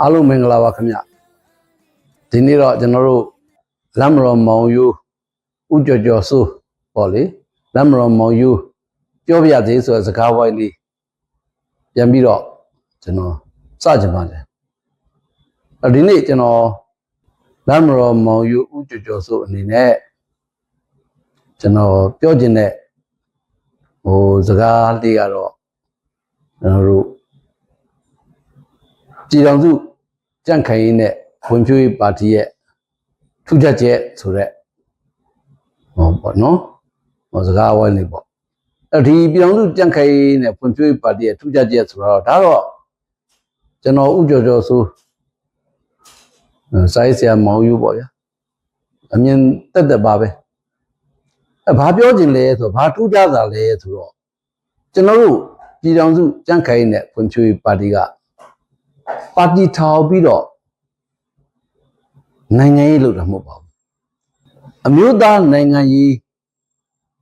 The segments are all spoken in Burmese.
အားလုံးမင်္ဂလာပါခင်ဗျဒီနေ့တော့ကျွန်တော်တို့လမ်းမတော်မောင်ယူဥကြော်ကြော်ဆိုးပေါ့လေလမ်းမတော်မောင်ယူပြောပြသေးဆိုတဲ့စကားဝိုင်းလေးပြန်ပြီးတော့ကျွန်တော်စကြပါတယ်အဲ့ဒီနေ့ကျွန်တော်လမ်းမတော်မောင်ယူဥကြော်ကြော်ဆိုးအနေနဲ့ကျွန်တော်ပြောချင်တဲ့ဟိုစကားလေးကတော့ကျွန်တော်တို့ ပြည်တော်စုကြန့်ခိုင်ရေးနဲ့ဝင်ဖြိုးရေးပါတီရဲ့ထူးခြားချက်ဆိုရက်ဟောပေါ့နော်ဟောစကားဝိုင်းလေးပေါ့အဲ့ဒီပြည်တော်စုကြန့်ခိုင်ရေးနဲ့ဝင်ဖြိုးရေးပါတီရဲ့ထူးခြားချက်ဆိုတော့ဒါတော့ကျွန်တော်ဥကြော်ကြော်ဆိုစာရေးဆရာမောင်ယူပေါ့ဗျာအမြင်တက်တက်ပါပဲအဲဘာပြောချင်လဲဆိုတော့ဘာထူးခြားတာလဲဆိုတော့ကျွန်တော်တို့ပြည်တော်စုကြန့်ခိုင်ရေးနဲ့ဝင်ဖြိုးရေးပါတီက ပါတီထောင်ပြီးတော့နိုင်ငံရေးလုပ်တာမဟုတ်ပါဘူးအမျိုးသားနိုင်ငံရေး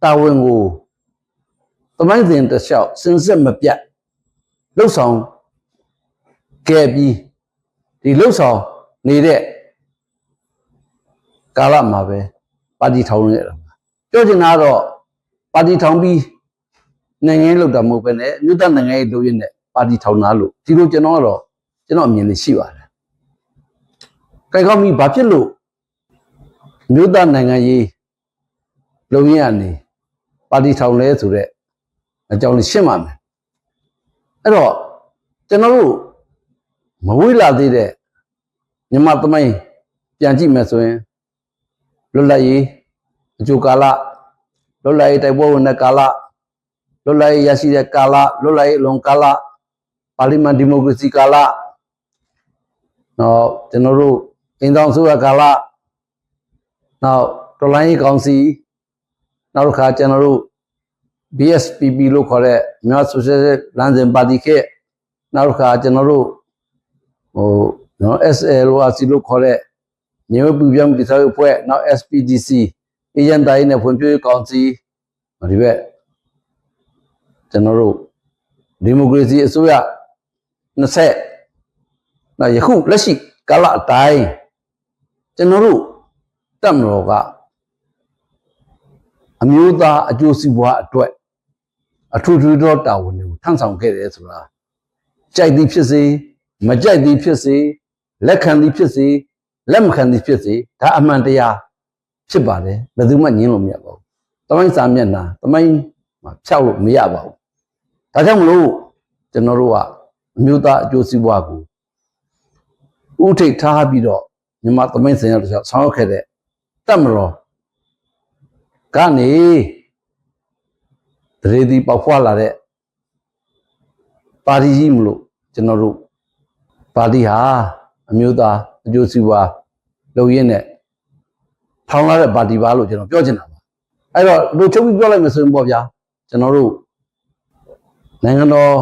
တာဝန်ကိုသမိုင်းစဉ်တစ်လျှောက်စင်စစ်မပြတ်လှုပ်ဆောင်ခဲ့ပြီးဒီလှုပ်ဆောင်နေတဲ့ကာလမှာပဲပါတီထောင်ရတာပြောချင်တာကတော့ပါတီထောင်ပြီးနိုင်ငံရေးလုပ်တာမဟုတ်ပဲねအမျိုးသားနိုင်ငံရေးလုပ်ရင်းနဲ့ပါတီထောင်တာလို့ဒီလိုကျွန်တော်ကတော့ ကျွန်တော်အမြင်လေးရှိပါတယ်။ကြိုက်ကောင်းပြီဘာဖြစ်လို့မြို့သားနိုင်ငံရေးလုံရင်းကနေပါတီထောင်လဲဆိုတော့အကြောင်းလေးရှင်းပါမယ်။အဲ့တော့ကျွန်တော်တို့မဝေးလာသေးတဲ့မြန်မာသမိုင်းပြန်ကြည့်မယ်ဆိုရင်လွတ်လပ်ရေးအကျိုးကာလလွတ်လပ်ရေးတိုက်ပွဲဝင်တဲ့ကာလလွတ်လပ်ရေးရရှိတဲ့ကာလလွတ်လပ်ရေးအလွန်ကာလပါလီမန်ဒီမိုကရေစီကာလ နောက်ကျွန်တော်တို့အင်းတောင်ဆိုရကာလနောက်တော်လိုင်းကောင်စီနောက်တစ်ခါကျွန်တော်တို့ BSPP လို့ခေါ်တဲ့မြန်မာဆိုရှယ်လမ်းစဉ်ပါတီခေတ်နောက်တစ်ခါကျွန်တော်တို့ဟိုနော် SLORC လို့ခေါ်တဲ့မြေဝပူပြောင်းတည်ဆောက်ရေးအဖွဲ့နောက် SPDC အေဂျင့်တိုင်းနဲ့ဖွံ့ဖြိုးရေးကောင်စီဒီဘက်ကျွန်တော်တို့ဒီမိုကရေစီအစိုးရ20နော် ယခုလက်ရှိကာလအတိုင်းကျွန်တော်တို့တက်မတော်ကအမျိုးသားအကျိုးစီးပွားအတွက်အထူးထူးသောတာဝန်တွေကိုထမ်းဆောင်ခဲ့တယ်ဆိုတာကြိုက်သည်ဖြစ်စေမကြိုက်သည်ဖြစ်စေလက်ခံသည်ဖြစ်စေလက်မခံသည်ဖြစ်စေဒါအမှန်တရားဖြစ်ပါတယ်ဘယ်သူမှညင်းလို့မရပါဘူးတမိုင်းစာမျက်နှာတမိုင်းမှာဖြောက်လို့မရပါဘူးဒါကြောင့်မလို့ကျွန်တော်တို့ကအမျိုးသားအကျိုးစီးပွားကို ဥထိတ်ထားပြီးတော့မြန်မာသမိုင်းစင်ရတော့ဆောင်းရောက်ခဲ့တဲ့တက်မတော်ကနေတရေဒီပေါက်ဖွာလာတဲ့ပါတီကြီးမလို့ကျွန်တော်တို့ပါတီဟာအမျိုးသားအကျိုးစီးပွားလုပ်ရင်းနဲ့ထောင်လာတဲ့ပါတီပါလို့ကျွန်တော်ပြောချင်တာပါအဲ့တော့လူချုပ်ပြီးပြောလိုက်မယ်ဆိုရင်ပေါ့ဗျာကျွန်တော်တို့နိုင်ငံတော်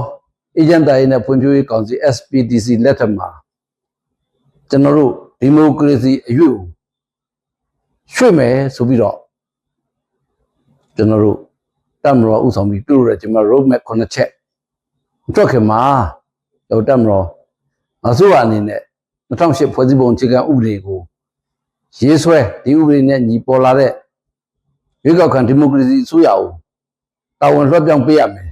အေဂျင့်တိုင်းနဲ့ဖွံ့ဖြိုးရေးကောင်စီ SPDC လက်ထက်မှာ ကျွန်တော်တို့ဒီမိုကရေစီအရွေ့ကိုရွှေ့မယ်ဆိုပြီးတော့ကျွန်တော်တို့တက်မတော်ဥဆောင်ပြီးပြုလုပ်ရကျွန်တော် road map 9ချက်တွက်ခင်မှာတော့တက်မတော်အစိုးရအနေနဲ့2008ဖွဲ့စည်းပုံအခြေခံဥပဒေကိုရေးဆွဲဒီဥပဒေနဲ့ညီပေါ်လာတဲ့ရွေးကောက်ခံဒီမိုကရေစီအစိုးရကိုတာဝန်လွှဲပြောင်းပေးရမယ်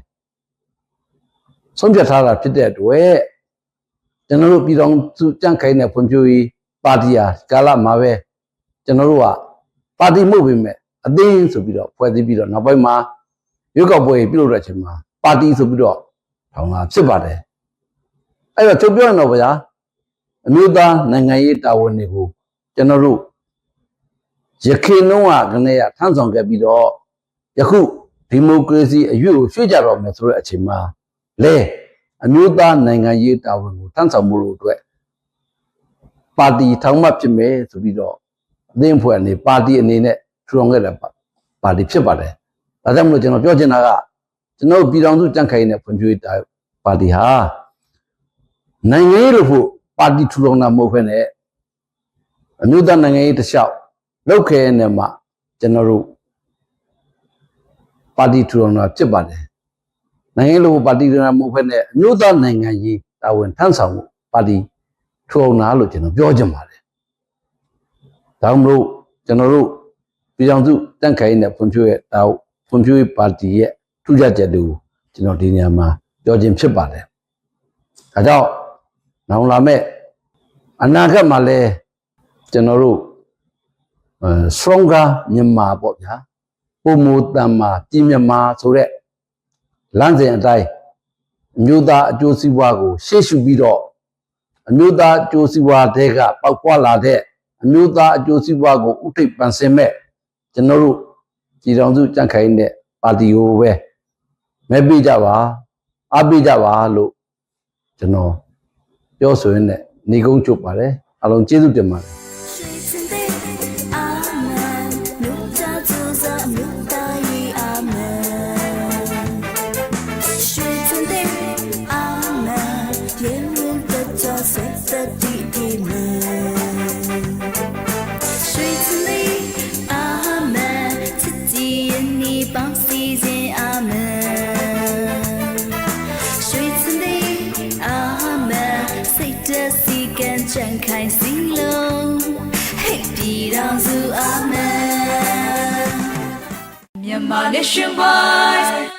ဆုံးဖြတ်ထားတာဖြစ်တဲ့အတွက် ကျွန်တော်တို့ပြည်တော်စုကြန့်ခိုင်တဲ့ဖွံ့ဖြိုးရေးပါတီဟာကာလမှာပဲကျွန်တော်တို့ကပါတီမှုပဲမဲ့အသိင်းဆိုပြီးတော့ဖွဲ့စည်းပြီးတော့နောက်ပိုင်းမှာရွေးကောက်ပွဲပြုလုပ်တဲ့အချိန်မှာပါတီဆိုပြီးတော့ထောင်လာဖြစ်ပါတယ်အဲ့တော့ချုပ်ပြောရင်တော့ဗျာအမျိုးသားနိုင်ငံရေးတာဝန်တွေကိုကျွန်တော်တို့ရခိုင်နှုံးကကနေရထမ်းဆောင်ခဲ့ပြီးတော့ယခုဒီမိုကရေစီအရွေ့ကိုရွှေ့ကြတော့မယ်ဆိုတဲ့အချိန်မှာလဲ အမျိုးသားနိုင်ငံရေးတာဝန်ကိုတန်းဆောင်မှုလို့အတွက်ပါတီထောင်မှဖြစ်မယ်ဆိုပြီးတော့အသင်းအဖွဲ့အနေပါတီအနေနဲ့ထူထောင်ခဲ့တဲ့ပါတီဖြစ်ပါတယ်။ဒါကြောင့်မလို့ကျွန်တော်ပြောချင်တာကကျွန်တော်ပြည်ထောင်စုကြံ့ခိုင်တဲ့ဖွံ့ဖြိုးရေးပါတီဟာနိုင်ငံရေးလို့ဖို့ပါတီထူထောင်တာမဟုတ်ဘဲနဲ့အမျိုးသားနိုင်ငံရေးတစ်လျှောက်လောက်ခဲနေမှာကျွန်တော်တို့ပါတီထူထောင်တာဖြစ်ပါတယ်။ နိုင်ငံရေးလို့ပါတီထူထောင်တာမဟုတ်ဘဲနဲ့အမျိုးသားနိုင်ငံရေးတာဝန်ထမ်းဆောင်မှုပါတီထူအောင်နာလို့ကျွန်တော်ပြောချင်ပါတယ်ဒါကြောင့်မလို့ကျွန်တော်တို့ပြည်ထောင်စုတန့်ခိုင်နဲ့ဖွံ့ဖြိုးရဲ့တောက်ဖွံ့ဖြိုးရေးပါတီရဲ့ထူးခြားချက်တွေကိုကျွန်တော်ဒီနေရာမှာပြောခြင်းဖြစ်ပါတယ်ဒါကြောင့်နောင်လာမဲ့အနာဂတ်မှာလည်းကျွန်တော်တို့အဲ stronger မြန်မာပေါ့ဗျာပုံမူတန်မာပြည်မြန်မာဆိုတဲ့ လမ်းစဉ်အတိုင်းအမျိုးသားအကျိုးစီးပွားကို ရှေ့ရှုပြီးတော့အမျိုးသားအကျိုးစီးပွားတဲ့ကပောက်ပွားလာတဲ့အမျိုးသားအကျိုးစီးပွားကိုဥထိပ်ပန်ဆင်မဲ့ကျွန်တော်တို့ပြည်တော်စုကြံ့ခိုင်တဲ့ပါတီကိုပဲမဲပေးကြပါအားပေးကြပါလို့ကျွန်တော်ပြောဆိုရင်းနဲ့နေကုန်းချုပ်ပါတယ်အားလုံးကျေးဇူးတင်ပါတယ် Manishimbai.